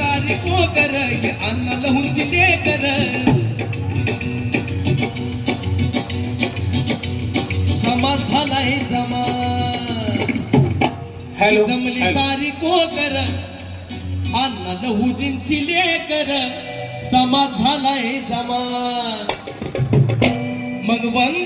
हे अन्न लहून ते कर। समाज झालाय जमा। हॅलो जमली. सारी को कर अन्न लहूजींची लेकर समाज झालाय जमा। मग वंदना